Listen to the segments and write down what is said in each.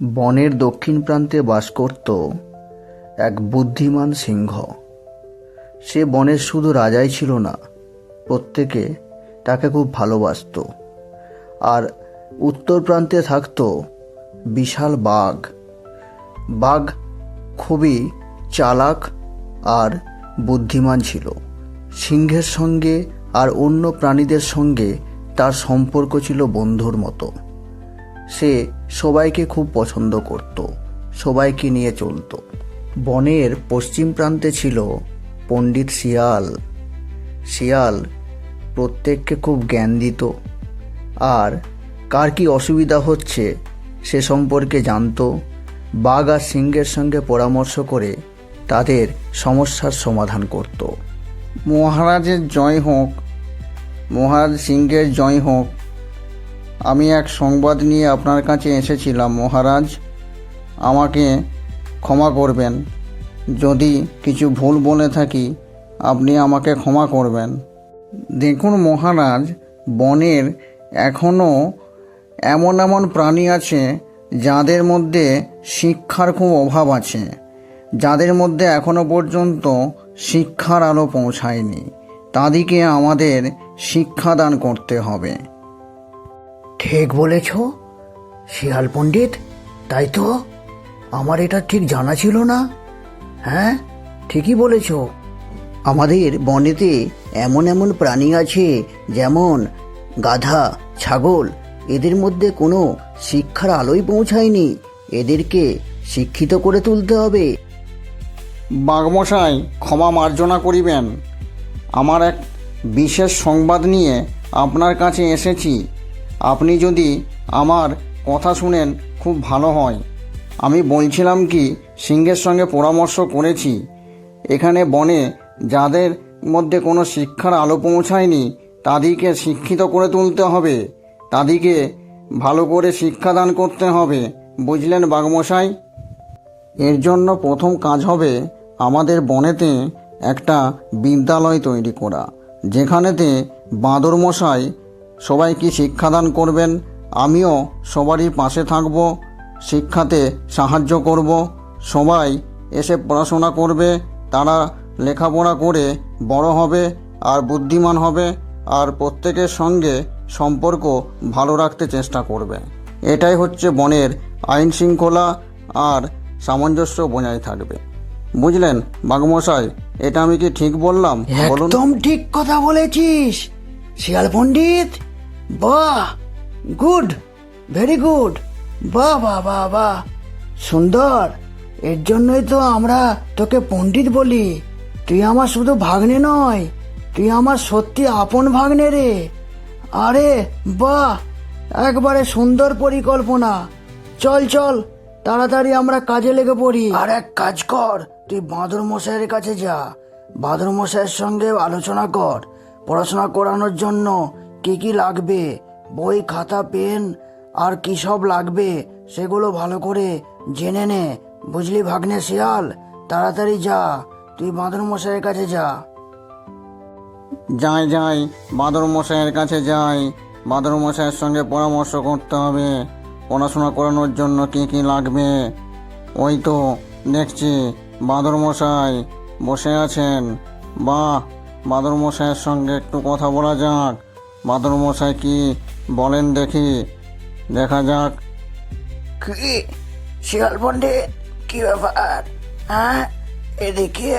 বনের দক্ষিণ প্রান্তে বাস করত এক বুদ্ধিমান সিংহ। সে বনের শুধু রাজাই ছিল না, প্রত্যেকে তাকে খুব ভালোবাসতো। আর উত্তর প্রান্তে থাকত বিশাল বাঘ। বাঘ খুবই চালাক আর বুদ্ধিমান ছিল। সিংহের সঙ্গে আর অন্য প্রাণীদের সঙ্গে তার সম্পর্ক ছিল বন্ধুর মতো। সে সবাইকে খুব পছন্দ করত, সবাইকে নিয়ে চলতো। বনের পশ্চিম প্রান্তে ছিল পণ্ডিত শিয়াল। শিয়াল প্রত্যেককে খুব জ্ঞান দিত। আর কার কি অসুবিধা হচ্ছে সে সম্পর্কে জানতো। বাঘ আর সিংহের সঙ্গে পরামর্শ করে তাদের সমস্যার সমাধান করত। মহারাজের জয় হোক, মহারাজ সিংহের জয় হোক আমি এক সংবাদ নিয়ে আপনার কাছে এসেছিলাম, মহারাজ। আমাকে ক্ষমা করবেন। যদি কিছু ভুল বলে থাকি, আপনি আমাকে ক্ষমা করবেন। দেখুন মহারাজ, বনের এখনও এমন এমন প্রাণী আছে, যাদের মধ্যে শিক্ষার খুব অভাব আছে। যাদের মধ্যে এখনও পর্যন্ত শিক্ষার আলো পৌঁছায়নি। তাদেরকে আমাদের শিক্ষাদান করতে হবে। ঠিক বলেছ, শিয়াল পণ্ডিত, তাই তো? আমার এটা ঠিক জানা ছিল না। হ্যাঁ ঠিকই বলেছ। আমাদের বনেতে এমন এমন প্রাণী আছে, যেমন গাধা, ছাগল, এদের মধ্যে কোনো শিক্ষার আলোই পৌঁছায়নি। এদেরকে শিক্ষিত করে তুলতে হবে। বাঘমশাই, ক্ষমা মার্জনা করিবেন। আমার এক বিশেষ সংবাদ নিয়ে আপনার কাছে এসেছি। আপনি যদি আমার কথা শুনেন, খুব ভালো হয়। আমি বলছিলাম কি, সিংহের সঙ্গে পরামর্শ করেছি। এখানে বনে যাদের মধ্যে কোনো শিক্ষার আলো পৌঁছায়নি, তাদেরকে শিক্ষিত করে তুলতে হবে। তাদেরকে ভালো করে শিক্ষাদান করতে হবে। বুঝলেন বাঘমশাই? এর জন্য প্রথম কাজ হবে আমাদের বনেতে একটা বিদ্যালয় তৈরি করা, যেখানেতে বাঁদর মশাই সবাইকে শিক্ষাদান করবেন? আমিও সবারই পাশে থাকব, শিক্ষাতে সাহায্য করব। সবাই এসে পড়াশোনা করবে, তারা লেখাপড়া করে বড় হবে আর বুদ্ধিমান হবে আর প্রত্যেকের সঙ্গে সম্পর্ক ভালো রাখতে চেষ্টা করবে। এটাই হচ্ছে বনের আইন শৃঙ্খলা আর সামঞ্জস্য বজায় থাকবে। বুঝলেন বাঘমশাই, এটা আমি কি ঠিক বললাম? একদম ঠিক কথা বলেছিস, শিয়াল পণ্ডিত। বাহ গুড ভেরি গুড বাহ বাহ বাহ বাহ। সুন্দর। এর জন্যই তো আমরা তোকে পণ্ডিত বলি। তুই আমার শুধু ভাগ্নে নয়, তুই আমার সত্যি আপন ভাগ্নে রে। আরে, বাহ, একবারে সুন্দর পরিকল্পনা। চল চল, তাড়াতাড়ি আমরা কাজে লেগে পড়ি। আর এক কাজ কর, তুই বাঁদর মশাইয়ের কাছে যা। বাঁদর মশাইয়ের সঙ্গে আলোচনা কর, পড়াশোনা করানোর জন্য। কি কি লাগবে? বই, খাতা, পেন, আর কি সব লাগবে? সেগুলো ভালো করে জেনে নে। বুঝলি ভাগ্নে শিয়াল? তাড়াতাড়ি যা। তুই বাঁদর মশাইয়ের কাছে যা। যাই যাই বাঁদর মশাইয়ের কাছে যাই। বাঁদর মশাইয়ের সঙ্গে পরামর্শ করতে হবে। পড়াশোনা করানোর জন্য কি কি লাগবে? ওই তো, দেখছি বাঁদর মশাই বসে আছেন। বাহ বাঁদর মশাইয়ের সঙ্গে একটু কথা বলা যাক। বাঁদর মশাই কি বলেন দেখি দেখা যাক। কি? শিয়াল পণ্ডিত কি ব্যাপার? হ্যাঁ? এদিকে?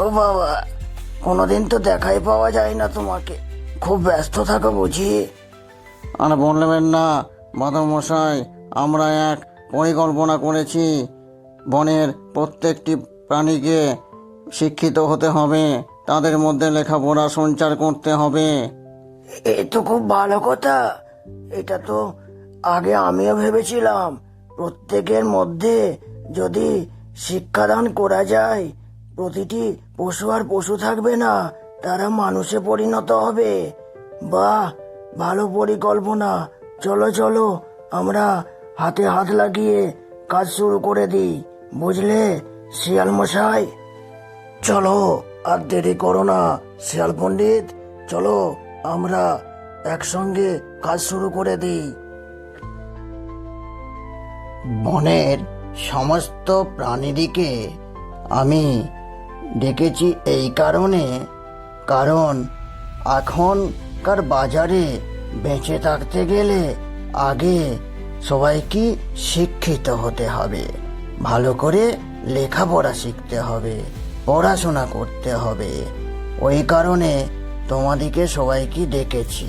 ও বাবা কোনোদিন তো দেখাই পাওয়া যায় না তোমাকে। খুব ব্যস্ত থাকো বুঝি? আর বলবেন না বাঁদর মশাই আমরা এক পরিকল্পনা করেছি। বনের প্রত্যেকটি প্রাণীকে শিক্ষিত হতে হবে তাদের মধ্যে লেখাপড়া সঞ্চার করতে হবে। এ তো খুব ভালো কথা। এটা তো আগে আমিও ভেবেছিলাম। প্রত্যেকের মধ্যে যদি শিক্ষাদান করা যায়, প্রতিটি পশু আর পশু থাকবে না, তারা মানুষে পরিণত হবে। বাহ, ভালো পরিকল্পনা। চলো চলো, আমরা হাতে হাত লাগিয়ে কাজ শুরু করে দিই, বুঝলে, শিয়াল মশাই? চলো, আর দেরি করো না, শিয়াল পণ্ডিত, চলো। আমরা একসঙ্গে কাজ শুরু করে দিই। বনের সমস্ত প্রাণীদিকে আমি ডেকেছি এই কারণে, কারণ এখনকার বাজারে বেঁচে থাকতে গেলে আগে সবাইকে শিক্ষিত হতে হবে, ভালো করে লেখাপড়া শিখতে হবে, পড়াশোনা করতে হবে। ওই কারণে তোমাদিকে সবাইকে ডেকেছি।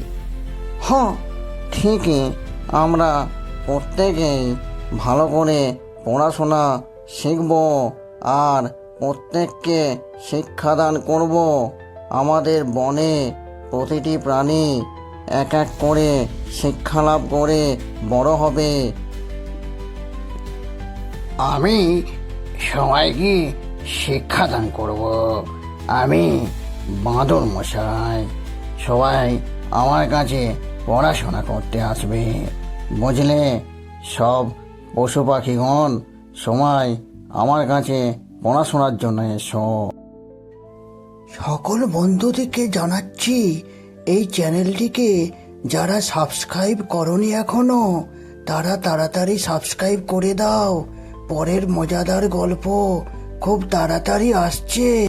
হ্যাঁ ঠিকই। আমরা প্রত্যেকেই ভালো করে পড়াশোনা শিখব আর প্রত্যেককে শিক্ষাদান করব। আমাদের বনে প্রতিটি প্রাণী এক এক করে শিক্ষা লাভ করে বড় হবে। আমি সবাইকে শিক্ষাদান করব। আমি বাঁদর মশাই, সবাই আমার কাছে পড়াশোনা করতে আসবে। বুঝলে? সব পশু পাখিগণ সময় আমার কাছে পড়াশোনার জন্য এসো। সকল বন্ধুদেরকে জানাচ্ছি, এই চ্যানেলটিকে যারা সাবস্ক্রাইব করনি এখনও, তারা তাড়াতাড়ি সাবস্ক্রাইব করে দাও। পরের মজাদার গল্প খুব তাড়াতাড়ি আসছে।